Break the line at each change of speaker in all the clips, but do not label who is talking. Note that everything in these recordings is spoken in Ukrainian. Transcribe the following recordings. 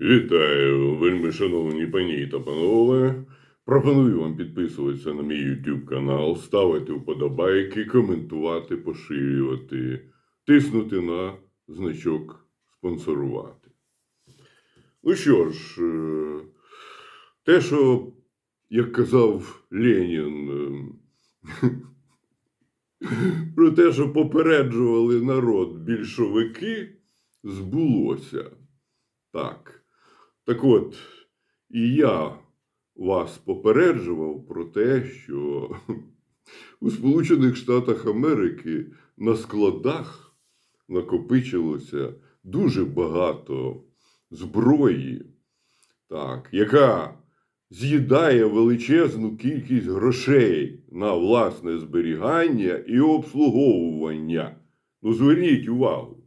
Вітаю, вельми шановні пані та панове. Пропоную вам підписуватися на мій YouTube канал, ставити вподобайки, коментувати, поширювати, тиснути на значок спонсорувати. Ну що ж, е, те, що, як казав Ленін, е, про те, що попереджували народ більшовики, збулося. Так. Так от, і я вас попереджував про те, що у Сполучених Штатах Америки на складах накопичилося дуже багато зброї, так, яка з'їдає величезну кількість грошей на власне зберігання і обслуговування. Ну, зверніть увагу.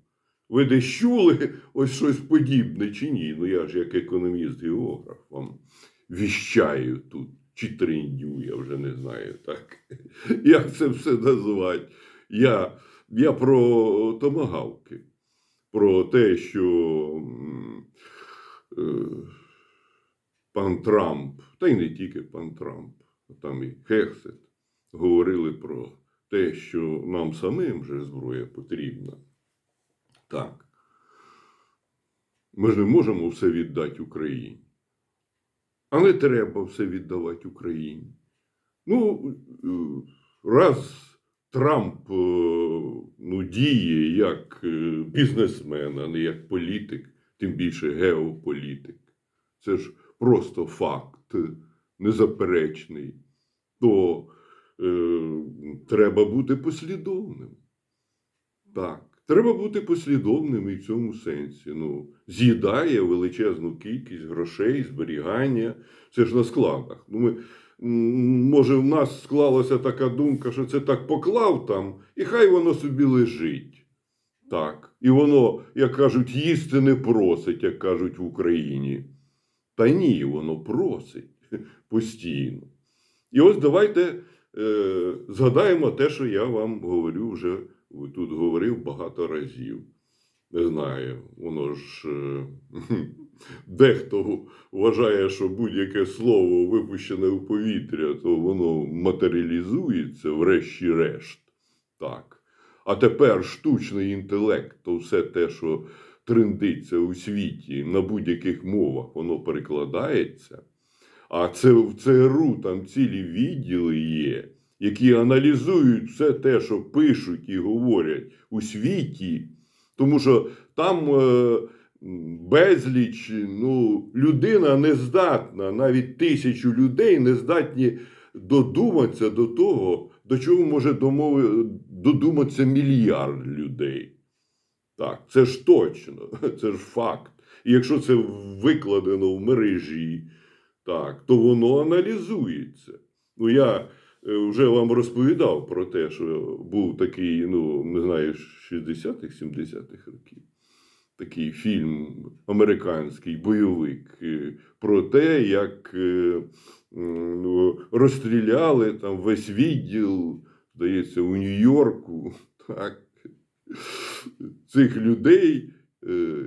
Ви десь чули ось щось подібне чи ні? Ну я ж як економіст-географ вам віщаю тут, чи трендю, я вже не знаю, так? Як це все називати? Я, я про томагавки, про те, що е, пан Трамп, та й не тільки пан Трамп, там і Хексет, говорили про те, що нам самим вже зброя потрібна. Так. Ми ж не можемо все віддати Україні. Але треба все віддавати Україні. Ну, е, раз Трамп е, ну, діє як е, бізнесмен, а не як політик, тим більше геополітик. Це ж просто факт незаперечний. То е, треба бути послідовним. Так. Треба бути послідовним і в цьому сенсі. Ну, з'їдає величезну кількість грошей, зберігання. Це ж на складах. Ну, ми, може, в нас склалася така думка, що це так поклав там, і хай воно собі лежить. Так. І воно, як кажуть, їсти не просить, як кажуть в Україні. Та ні, воно просить постійно. І ось давайте е, згадаємо те, що я вам говорю вже тут говорив багато разів. Не знаю, воно ж е, дехто вважає, що будь-яке слово випущене в повітря, то воно матеріалізується, врешті-решт. Так. А тепер штучний інтелект, то все те, що трендиться у світі на будь-яких мовах, воно перекладається. А це в ЦРУ там цілі відділи є, які аналізують все те, що пишуть і говорять у світі, тому що там е, безліч ну, людина не здатна, навіть тисячу людей не здатні додуматися до того, до чого може додуматися мільярд людей. Так, це ж точно, це ж факт. І якщо це викладено в мережі, так, то воно аналізується. Ну, я вже вам розповідав про те, що був такий, ну, не знаю, 60-х, 70-х років. Такий фільм американський бойовик е, про те, як е, ну, розстріляли там весь відділ, здається, у Нью-Йорку. Так, цих людей, е,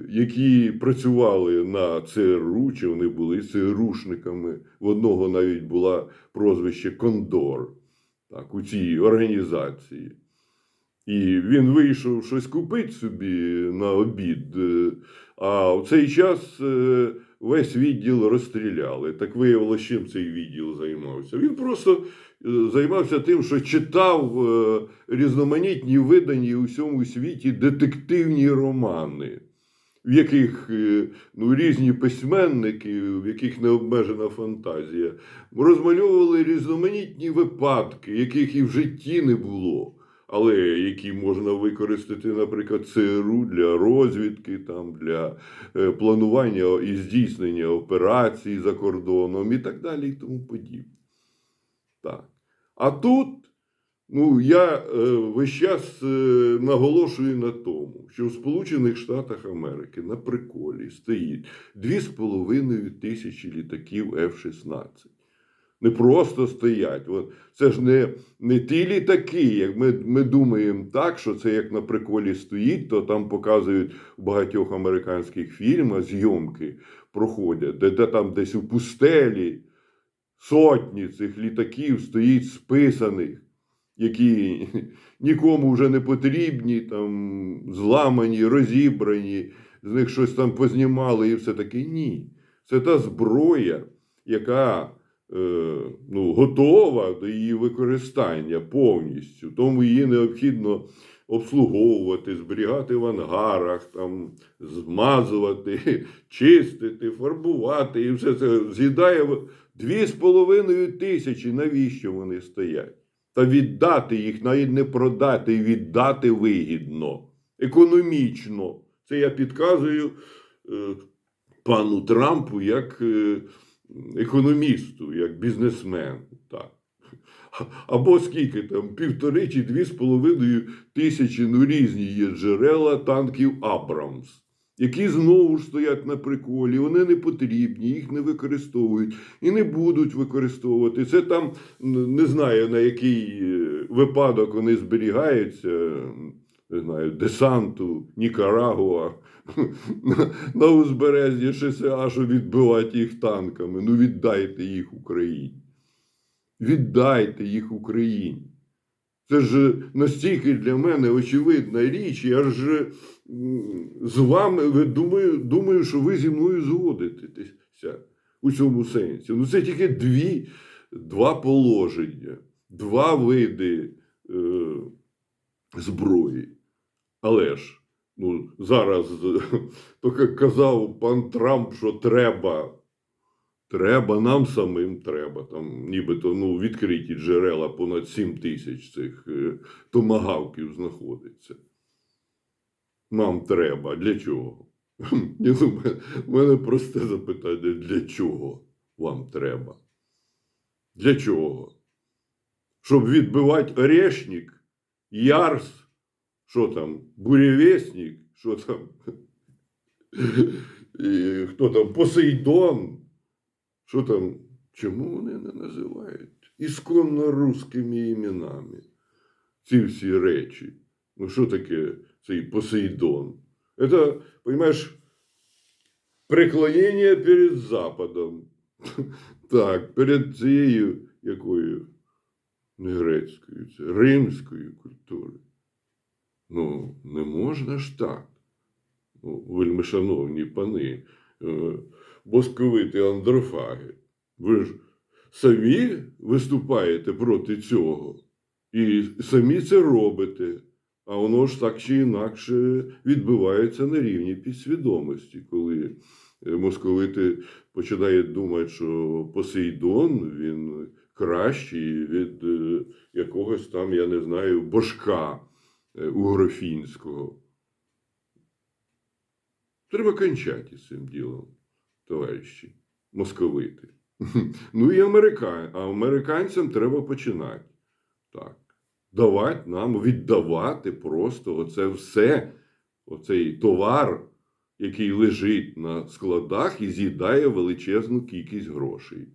які працювали на ЦРУ, чи вони були ЦРУшниками. В одного навіть була прозвище Кондор так, у цій організації. І він вийшов щось купити собі на обід, е, а в цей час е, весь відділ розстріляли. Так виявилося, чим цей відділ займався. Він просто е, займався тим, що читав е, різноманітні видані у всьому світі детективні романи, в яких е, ну, різні письменники, в яких необмежена фантазія, розмальовували різноманітні випадки, яких і в житті не було. Але які можна використати, наприклад, ЦРУ для розвідки, там, для е, планування і здійснення операцій за кордоном і так далі, і тому подібне. Так. А тут ну, я е, весь час е, наголошую на тому, що в Сполучених Штатах Америки на приколі стоїть 2,5 тисячі літаків F-16. Не просто стоять. Це ж не, не ті літаки, як ми, ми думаємо так, що це як на приколі стоїть, то там показують у багатьох американських фільмах зйомки проходять, де, де там десь у пустелі сотні цих літаків стоїть списаних, які нікому вже не потрібні, там зламані, розібрані, з них щось там познімали і все таке. Ні. Це та зброя, яка е, ну, готова до її використання повністю. Тому її необхідно обслуговувати, зберігати в ангарах, там, змазувати, чистити, фарбувати. І все це з'їдає дві з половиною тисячі. Навіщо вони стоять? Та віддати їх, навіть не продати, віддати вигідно, економічно. Це я підказую е, пану Трампу як е, економісту, як бізнесмену. Так. Або скільки там, півтори чи дві з половиною тисячі, ну різні є джерела танків Абрамс, які знову ж стоять на приколі, вони не потрібні, їх не використовують і не будуть використовувати. Це там не знаю на який е, випадок вони зберігаються. Не знаю, десанту Нікарагуа на, узбережжі ШСА, щоб відбивати їх танками. Ну віддайте їх Україні. Віддайте їх Україні. Це ж настільки для мене очевидна річ. Я ж з вами ви думаю, думаю, що ви зі мною згодитеся у цьому сенсі. Ну, це тільки дві, два положення, два види е, зброї. Але ж ну, зараз, як казав пан Трамп, що треба. Треба, нам самим треба. Там нібито ну, відкриті джерела понад 7 тисяч цих е, томагавків знаходиться. Нам треба. Для чого? Ні, ну, мене- просте запитання: для чого вам треба? Для чого? Щоб відбивати орешник, ярс, що там, бурєвєсник, що там, і хто там, Посейдон. Що там? Чому вони не називають ісконно русскими іменами? Ці всі речі. Ну, що таке цей Посейдон? Це, розумієш, преклонення перед Западом. Так, перед цією якою не грецькою, це римською культурою. Ну, не можна ж так. Ну, вельми шановні пани, е, босковити андрофаги. Ви ж самі виступаєте проти цього і самі це робите. А воно ж так чи інакше відбувається на рівні підсвідомості, коли е, московити починають думати, що Посейдон він кращий від е, якогось там, я не знаю, божка е, угрофінського. Треба кончати з цим ділом, товариші, московити. Ну і американцям треба починати. Так. Давати нам, віддавати просто оце все, оцей товар, який лежить на складах і з'їдає величезну кількість грошей.